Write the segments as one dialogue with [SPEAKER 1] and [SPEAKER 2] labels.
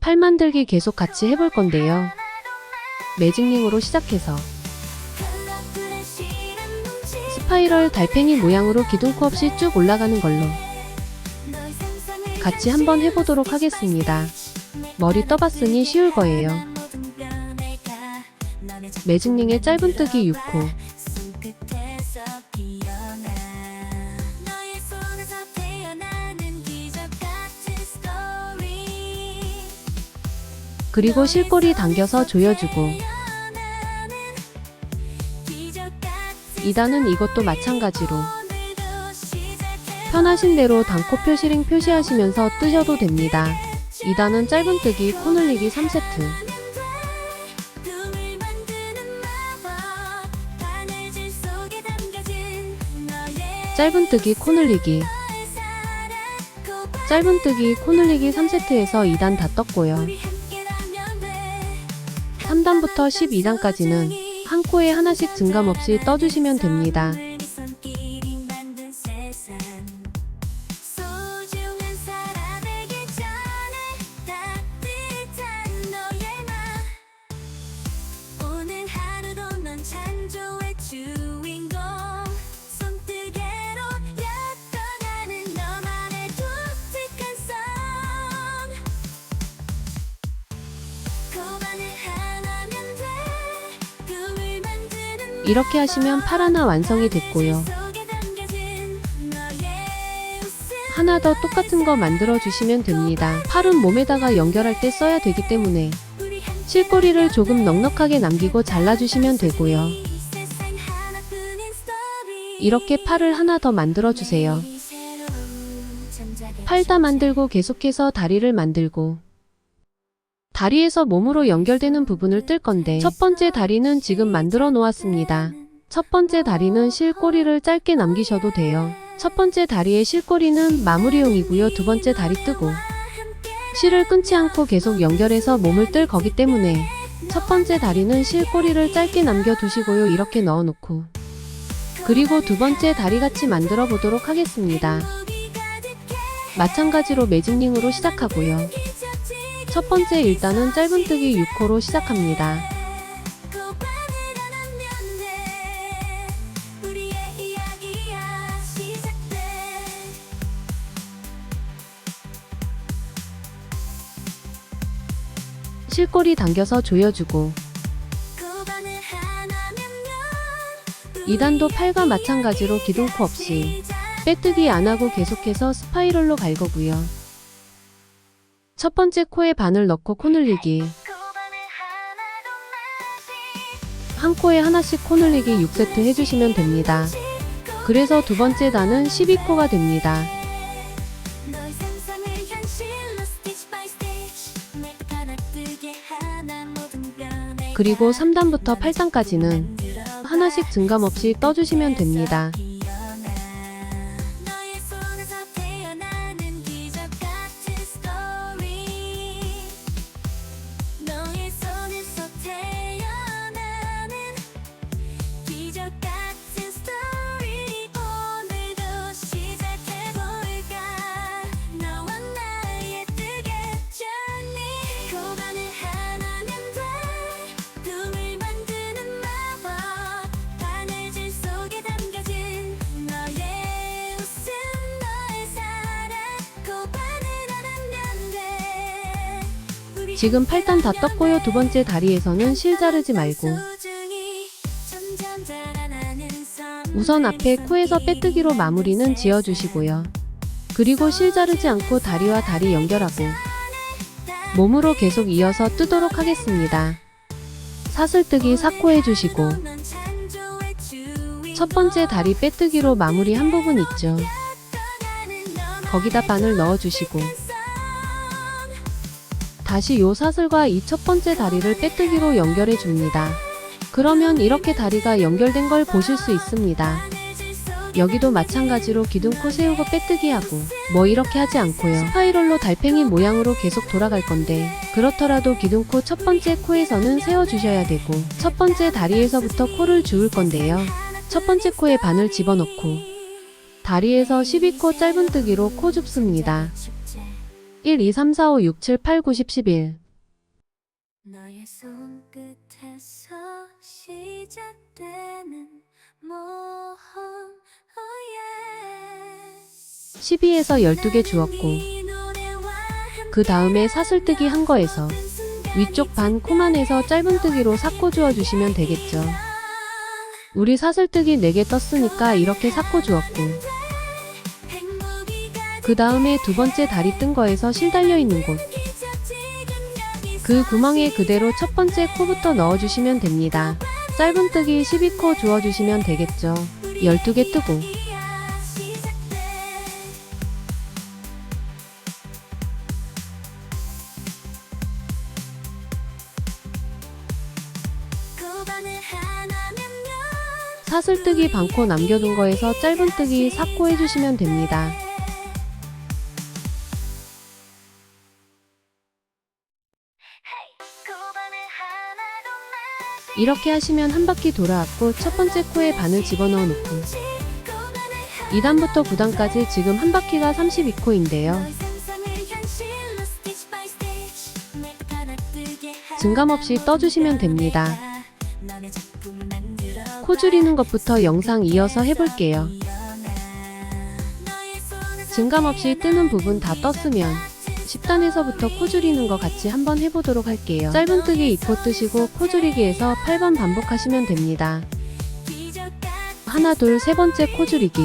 [SPEAKER 1] 팔 만들기 계속 같이 해볼 건데요. 매직링으로 시작해서 스파이럴 달팽이 모양으로 기둥코 없이 쭉 올라가는 걸로 같이 한번 해보도록 하겠습니다. 머리 떠봤으니 쉬울 거예요. 매직링의 짧은뜨기 6호 그리고 실골이 당겨서 조여주고 2단은 이것도 마찬가지로 편하신 대로 단코 표시링 표시하시면서 뜨셔도 됩니다. 2단은 짧은뜨기, 코늘리기 3세트 짧은뜨기, 코늘리기 짧은뜨기, 코늘리기 3세트에서 2단 다 떴고요. 3단부터 12단까지는 한 코에 하나씩 증감 없이 떠주시면 됩니다. 이렇게 하시면 팔 하나 완성이 됐고요. 하나 더 똑같은 거 만들어 주시면 됩니다. 팔은 몸에다가 연결할 때 써야 되기 때문에 실꼬리를 조금 넉넉하게 남기고 잘라주시면 되고요. 이렇게 팔을 하나 더 만들어 주세요. 팔 다 만들고 계속해서 다리를 만들고 다리에서 몸으로 연결되는 부분을 뜰 건데 첫 번째 다리는 지금 만들어 놓았습니다. 첫 번째 다리는 실꼬리를 짧게 남기셔도 돼요. 첫 번째 다리의 실꼬리는 마무리용이고요. 두 번째 다리 뜨고 실을 끊지 않고 계속 연결해서 몸을 뜰 거기 때문에 첫 번째 다리는 실꼬리를 짧게 남겨두시고요. 이렇게 넣어놓고 그리고 두 번째 다리 같이 만들어 보도록 하겠습니다. 마찬가지로 매직링으로 시작하고요. 첫 번째 일단은 짧은뜨기 6호로 시작합니다. 실꼬리 당겨서 조여주고 2단도 팔과 마찬가지로 기둥코 없이 빼뜨기 안하고 계속해서 스파이럴로 갈거고요. 첫 번째 코에 바늘 넣고 코 늘리기 한 코에 하나씩 코 늘리기 6세트 해주시면 됩니다. 그래서 두 번째 단은 12코가 됩니다. 그리고 3단부터 8단까지는 하나씩 증감 없이 떠주시면 됩니다. 지금 8단 다 떴고요. 두 번째 다리에서는 실 자르지 말고 우선 앞에 코에서 빼뜨기로 마무리는 지어주시고요. 그리고 실 자르지 않고 다리와 다리 연결하고 몸으로 계속 이어서 뜨도록 하겠습니다. 사슬뜨기 4코 해주시고 첫 번째 다리 빼뜨기로 마무리 한 부분 있죠. 거기다 바늘 넣어주시고 다시 요 사슬과 이 첫 번째 다리를 빼뜨기로 연결해 줍니다. 그러면 이렇게 다리가 연결된 걸 보실 수 있습니다. 여기도 마찬가지로 기둥코 세우고 빼뜨기하고 뭐 이렇게 하지 않고요. 스파이럴로 달팽이 모양으로 계속 돌아갈 건데 그렇더라도 기둥코 첫 번째 코에서는 세워주셔야 되고 첫 번째 다리에서부터 코를 주울 건데요. 첫 번째 코에 바늘 집어넣고 다리에서 12코 짧은뜨기로 코 줍습니다. 1, 2, 3, 4, 5, 6, 7, 8, 9, 10, 11
[SPEAKER 2] 너의 손끝에서 시작되는 모험
[SPEAKER 1] oh yeah. 12에서 12개 주었고 그 다음에 사슬뜨기 한 거에서 위쪽 반 코만에서 짧은뜨기로 삭고 주어주시면 되겠죠. 우리 사슬뜨기 4개 떴으니까 이렇게 삭고 주었고 그 다음에 두 번째 다리 뜬 거에서 실 달려 있는 곳. 그 구멍에 그대로 첫 번째 코부터 넣어주시면 됩니다. 짧은뜨기 12코 주워주시면 되겠죠. 12개 뜨고. 사슬뜨기 반코 남겨둔 거에서 짧은뜨기 4코 해주시면 됩니다. 이렇게 하시면 한 바퀴 돌아왔고 첫 번째 코에 바늘 집어넣어 놓고 2단부터 9단까지 지금 한 바퀴가 32코인데요. 증감 없이 떠주시면 됩니다. 코 줄이는 것부터 영상 이어서 해볼게요. 증감 없이 뜨는 부분 다 떴으면 10단에서부터 코 줄이는 거 같이 한번 해보도록 할게요. 짧은뜨기 2코 뜨시고 코 줄이기에서 8번 반복하시면 됩니다. 하나 둘 세 번째 코 줄이기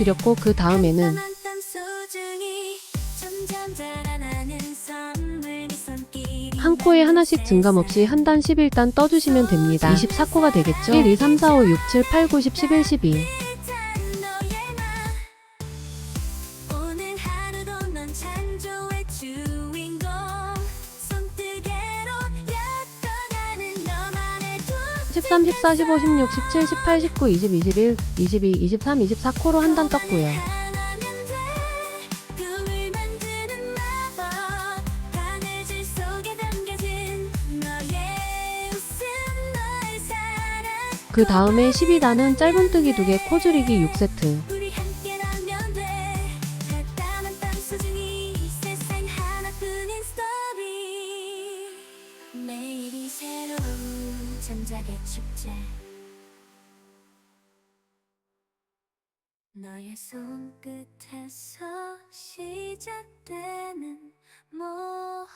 [SPEAKER 2] 드렸고그 다음에는
[SPEAKER 1] 한 코에 하나씩 증감 없이 한 단 11단 떠주시면 됩니다. 24코가 되겠죠? 1, 2, 3, 4, 5, 6, 7, 8, 9, 10, 11, 12 13, 14, 15, 16, 17, 18, 19, 20, 21, 22, 23, 24 코로 한 단 떴고요. 그 다음에 12단은 짧은뜨기 2개, 코줄이기 6세트.
[SPEAKER 2] 때는 모험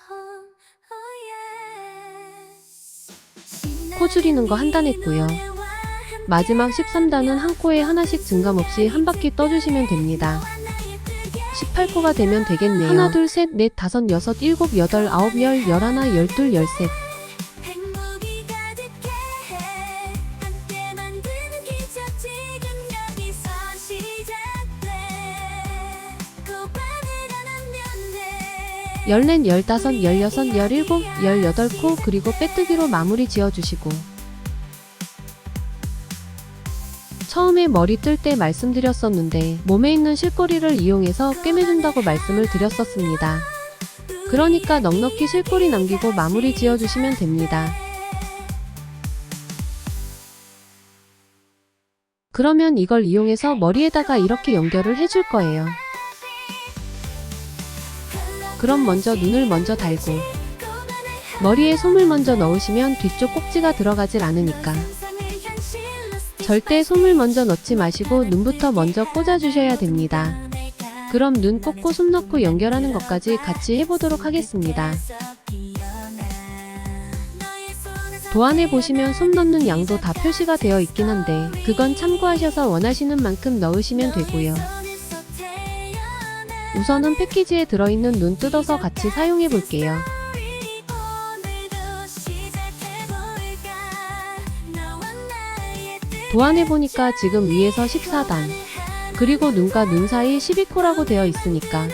[SPEAKER 1] 코 줄이는 거 한 단 했고요. 마지막 13단은 한 코에 하나씩 증감 없이 한 바퀴 떠주시면 됩니다. 18코가 되면 되겠네요. 하나, 둘, 셋, 넷, 다섯, 여섯, 일곱, 여덟, 아홉, 열, 열하나, 열둘, 열셋. 열넷, 열다섯, 열여섯, 열일곱, 열여덟 코 그리고 빼뜨기로 마무리 지어주시고 처음에 머리 뜰 때 말씀드렸었는데 몸에 있는 실꼬리를 이용해서 꿰매준다고 말씀을 드렸었습니다. 그러니까 넉넉히 실꼬리 남기고 마무리 지어주시면 됩니다. 그러면 이걸 이용해서 머리에다가 이렇게 연결을 해줄 거예요. 그럼 먼저 눈을 먼저 달고 머리에 솜을 먼저 넣으시면 뒤쪽 꼭지가 들어가질 않으니까 절대 솜을 먼저 넣지 마시고 눈부터 먼저 꽂아주셔야 됩니다. 그럼 눈 꽂고 솜 넣고 연결하는 것까지 같이 해보도록 하겠습니다. 보안에 보시면 솜 넣는 양도 다 표시가 되어 있긴 한데 그건 참고하셔서 원하시는 만큼 넣으시면 되고요. 우선은 패키지에 들어있는 눈 뜯어서 같이 사용해 볼게요. 보완해보니까 지금 위에서 14단 그리고 눈과 눈 사이 12코라고 되어 있으니까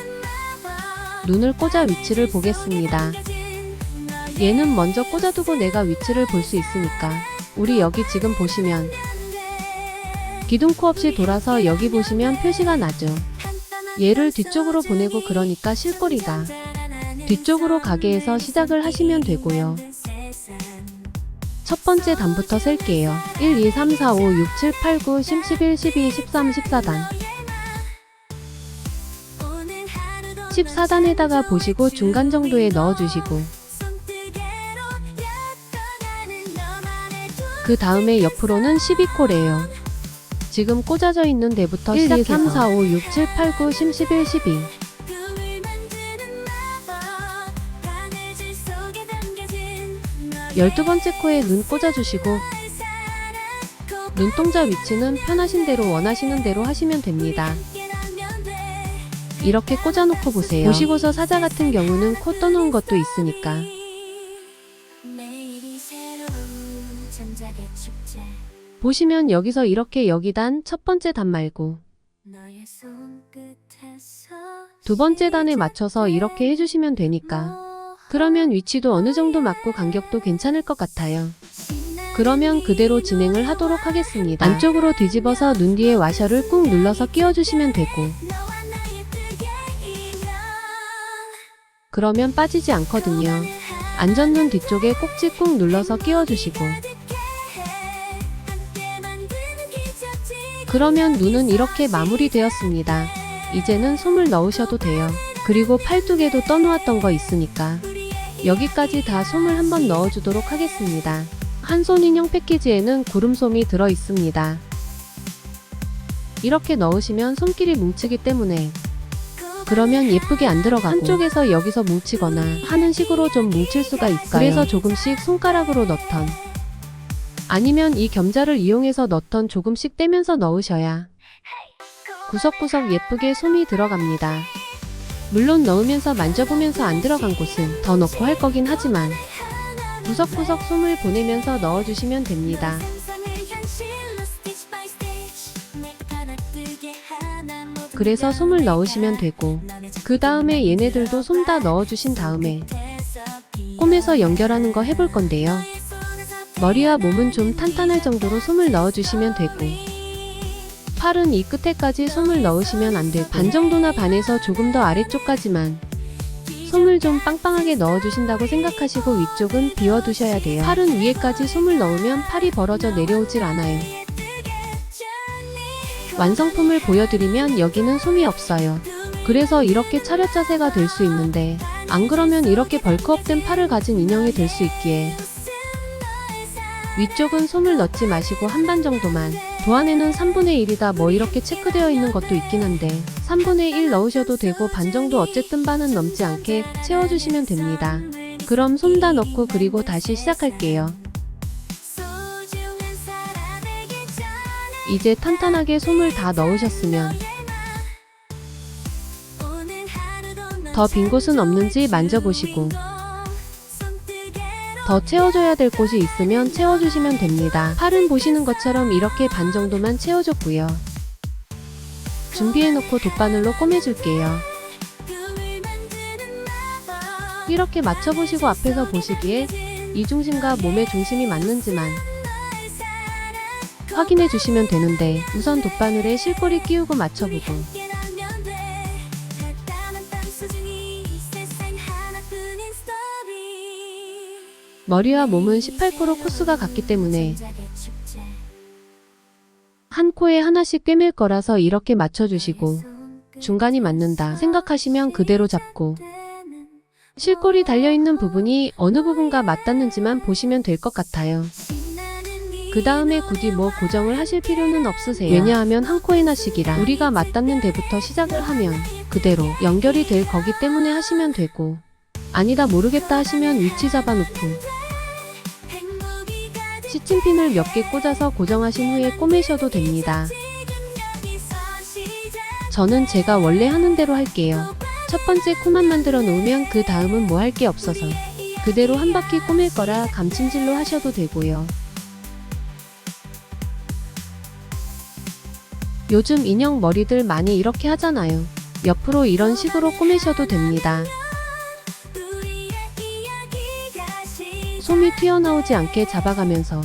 [SPEAKER 1] 눈을 꽂아 위치를 보겠습니다. 얘는 먼저 꽂아두고 내가 위치를 볼 수 있으니까 우리 여기 지금 보시면 기둥코 없이 돌아서 여기 보시면 표시가 나죠. 얘를 뒤쪽으로 보내고 그러니까 실꼬리다 뒤쪽으로 가게 에서 시작을 하시면 되고요. 첫 번째 단부터 셀게요. 1, 2, 3, 4, 5, 6, 7, 8, 9, 10, 11, 12, 13, 14단 14단에다가 보시고 중간 정도에 넣어주시고 그 다음에 옆으로는 1 2콜에요 지금 꽂아져 있는 데부터 1, 2, 3, 4, 5, 6, 7, 8, 9, 10, 11, 12 12번째 코에 눈 꽂아주시고 눈동자 위치는 편하신 대로 원하시는 대로 하시면 됩니다. 이렇게 꽂아놓고 보세요. 보시고서 사자 같은 경우는 코 떠놓은 것도 있으니까. 보시면 여기서 이렇게 여기 단 첫 번째 단 말고 두 번째 단에 맞춰서 이렇게 해주시면 되니까 그러면 위치도 어느 정도 맞고 간격도 괜찮을 것 같아요. 그러면 그대로 진행을 하도록 하겠습니다. 안쪽으로 뒤집어서 눈 뒤에 와셔를 꾹 눌러서 끼워주시면 되고 그러면 빠지지 않거든요. 안전눈 뒤쪽에 꼭지 꾹 눌러서 끼워주시고 그러면 눈은 이렇게 마무리되었습니다. 이제는 솜을 넣으셔도 돼요. 그리고 팔뚝에도 떠놓았던 거 있으니까. 여기까지 다 솜을 한번 넣어주도록 하겠습니다. 한 손 인형 패키지에는 구름솜이 들어 있습니다. 이렇게 넣으시면 손길이 뭉치기 때문에 그러면 예쁘게 안 들어가고 한쪽에서 여기서 뭉치거나 하는 식으로 좀 뭉칠 수가 있어요. 그래서 조금씩 손가락으로 넣던 아니면 이 겸자를 이용해서 넣던 조금씩 떼면서 넣으셔야 구석구석 예쁘게 솜이 들어갑니다. 물론 넣으면서 만져보면서 안 들어간 곳은 더 넣고 할 거긴 하지만 구석구석 솜을 보내면서 넣어주시면 됩니다. 그래서 솜을 넣으시면 되고 그 다음에 얘네들도 솜 다 넣어주신 다음에 꿈에서 연결하는 거 해볼 건데요. 머리와 몸은 좀 탄탄할 정도로 솜을 넣어주시면 되고 팔은 이 끝에까지 솜을 넣으시면 안 되고 반 정도나 반에서 조금 더 아래쪽까지만 솜을 좀 빵빵하게 넣어주신다고 생각하시고 위쪽은 비워두셔야 돼요. 팔은 위에까지 솜을 넣으면 팔이 벌어져 내려오질 않아요. 완성품을 보여드리면 여기는 솜이 없어요. 그래서 이렇게 차렷 자세가 될 수 있는데 안 그러면 이렇게 벌크업된 팔을 가진 인형이 될 수 있기에 위쪽은 손을 넣지 마시고 한 반 정도만 도안에는 3분의 1이다 뭐 이렇게 체크되어 있는 것도 있긴 한데 3분의 1 넣으셔도 되고 반 정도 어쨌든 반은 넘지 않게 채워주시면 됩니다. 그럼 손다 넣고 그리고 다시 시작할게요. 이제 탄탄하게 솜을 다 넣으셨으면 더 빈 곳은 없는지 만져보시고 더 채워줘야 될 곳이 있으면 채워주시면 됩니다. 팔은 보시는 것처럼 이렇게 반 정도만 채워줬고요. 준비해놓고 돗바늘로 꼬매줄게요. 이렇게 맞춰보시고 앞에서 보시기에 이 중심과 몸의 중심이 맞는지만 확인해 주시면 되는데 우선 돗바늘에 실꼬리 끼우고 맞춰보고 머리와 몸은 18코로 코스가 같기 때문에 한 코에 하나씩 꿰맬 거라서 이렇게 맞춰주시고 중간이 맞는다 생각하시면 그대로 잡고 실골이 달려있는 부분이 어느 부분과 맞닿는지만 보시면 될 것 같아요. 그 다음에 굳이 뭐 고정을 하실 필요는 없으세요. 왜냐하면 한코에나시기라 우리가 맞닿는 데부터 시작을 하면 그대로 연결이 될 거기 때문에 하시면 되고 아니다 모르겠다 하시면 위치 잡아놓고 스팀핀을 몇 개 꽂아서 고정하신 후에 꼬매셔도 됩니다. 저는 제가 원래 하는 대로 할게요. 첫 번째 코만 만들어 놓으면 그 다음은 뭐 할 게 없어서 그대로 한 바퀴 꼬맬 거라 감침질로 하셔도 되고요. 요즘 인형 머리들 많이 이렇게 하잖아요. 옆으로 이런 식으로 꾸미셔도 됩니다. 솜이 튀어나오지 않게 잡아가면서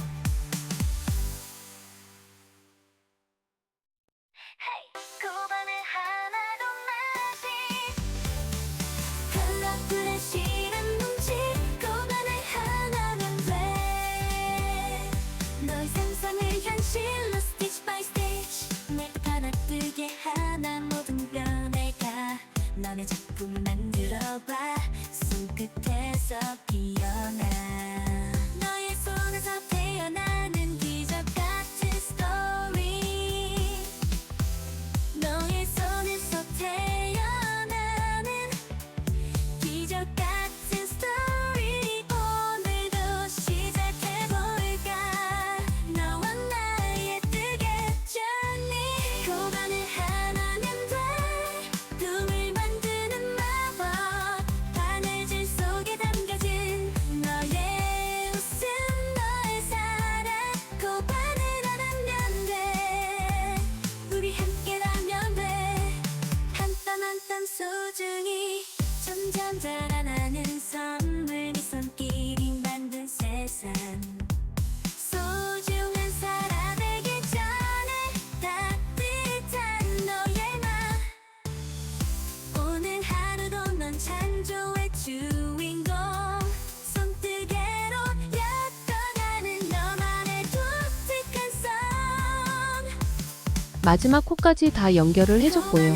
[SPEAKER 1] 마지막 코까지 다 연결을 해줬고요.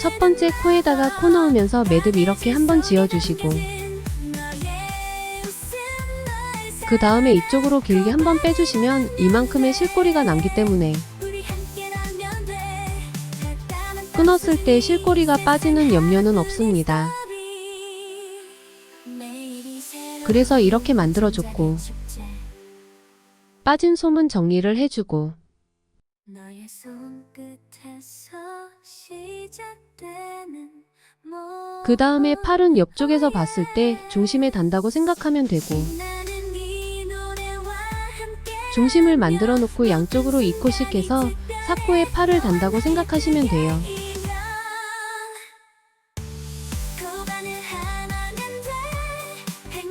[SPEAKER 1] 첫 번째 코에다가 코 넣으면서 매듭 이렇게 한번 지어주시고 그 다음에 이쪽으로 길게 한번 빼주시면 이만큼의 실꼬리가 남기 때문에 끊었을 때 실꼬리가 빠지는 염려는 없습니다. 그래서 이렇게 만들어줬고 빠진 소문 정리를 해주고
[SPEAKER 2] 너의 손끝에서 시작되는
[SPEAKER 1] 그 다음에 팔은 옆쪽에서 봤을 때 중심에 단다고 생각하면 되고 중심을 만들어 놓고 양쪽으로 2코씩 해서 사코에 팔을 단다고 생각하시면 돼요.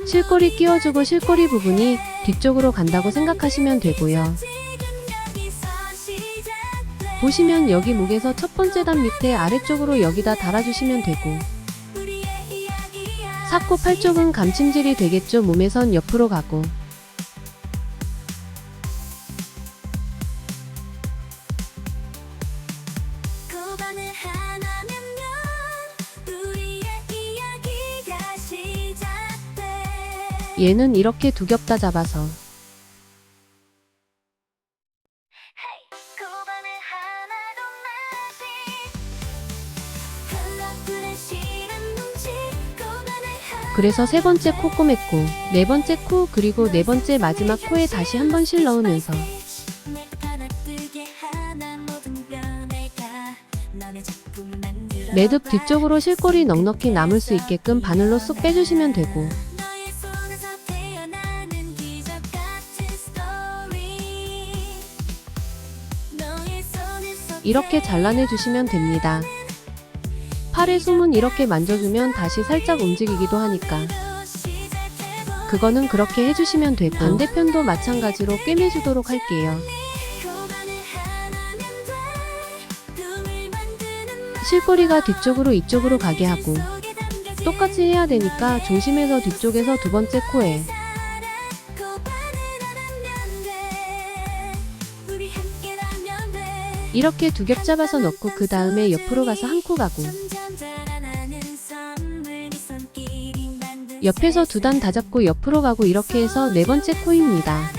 [SPEAKER 1] 실꼬리 끼워주고 실꼬리 부분이 뒤쪽으로 간다고 생각하시면 되고요. 보시면 여기 목에서 첫 번째 단 밑에 아래쪽으로 여기다 달아주시면 되고 4코 8쪽은 감침질이 되겠죠 몸에선 옆으로 가고 얘는 이렇게 두 겹 다 잡아서 그래서 세 번째 코 꼬맸고 네 번째 코 그리고 네 번째 마지막 코에 다시 한 번 실 넣으면서 매듭 뒤쪽으로 실골이 넉넉히 남을 수 있게끔 바늘로 쏙 빼주시면 되고 이렇게 잘라내 주시면 됩니다. 팔의 숨은 이렇게 만져주면 다시 살짝 움직이기도 하니까 그거는 그렇게 해주시면 되고 반대편도 마찬가지로 꿰매주도록 할게요. 실뿌리가 뒤쪽으로 이쪽으로 가게 하고 똑같이 해야 되니까 중심에서 뒤쪽에서 두 번째 코에 이렇게 두 겹 잡아서 넣고 그 다음에 옆으로 가서 한 코 가고 옆에서 두 단 다 잡고 옆으로 가고 이렇게 해서 네 번째 코입니다.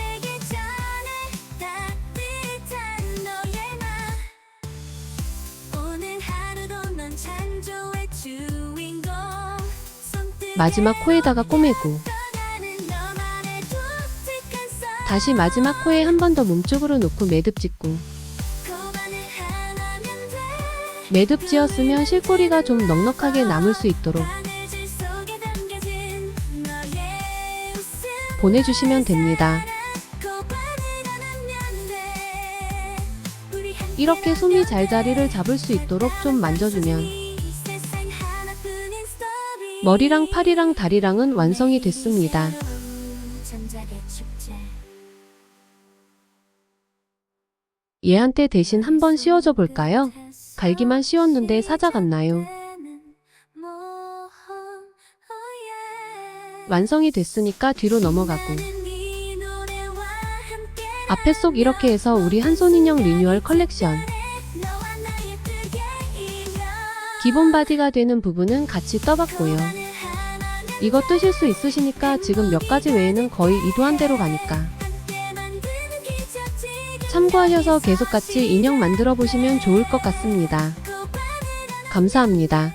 [SPEAKER 1] 마지막 코에다가 꼬매고 다시 마지막 코에 한 번 더 몸쪽으로 놓고 매듭 짓고 매듭 지었으면 실꼬리가 좀 넉넉하게 남을 수 있도록 보내주시면 됩니다. 이렇게 솜이 잘 자리를 잡을 수 있도록 좀 만져주면
[SPEAKER 2] 머리랑 팔이랑
[SPEAKER 1] 다리랑은 완성이 됐습니다. 얘한테 대신 한번 씌워줘 볼까요? 갈기만 씌웠는데 사자 같나요? 완성이 됐으니까 뒤로 넘어가고 앞에 속 이렇게 해서 우리 한손인형 리뉴얼 컬렉션 기본 바디가 되는 부분은 같이 떠봤고요. 이거 뜨실 수 있으시니까 지금 몇 가지 외에는 거의 이도한 대로 가니까 참고하셔서 계속 같이 인형 만들어 보시면 좋을 것 같습니다. 감사합니다.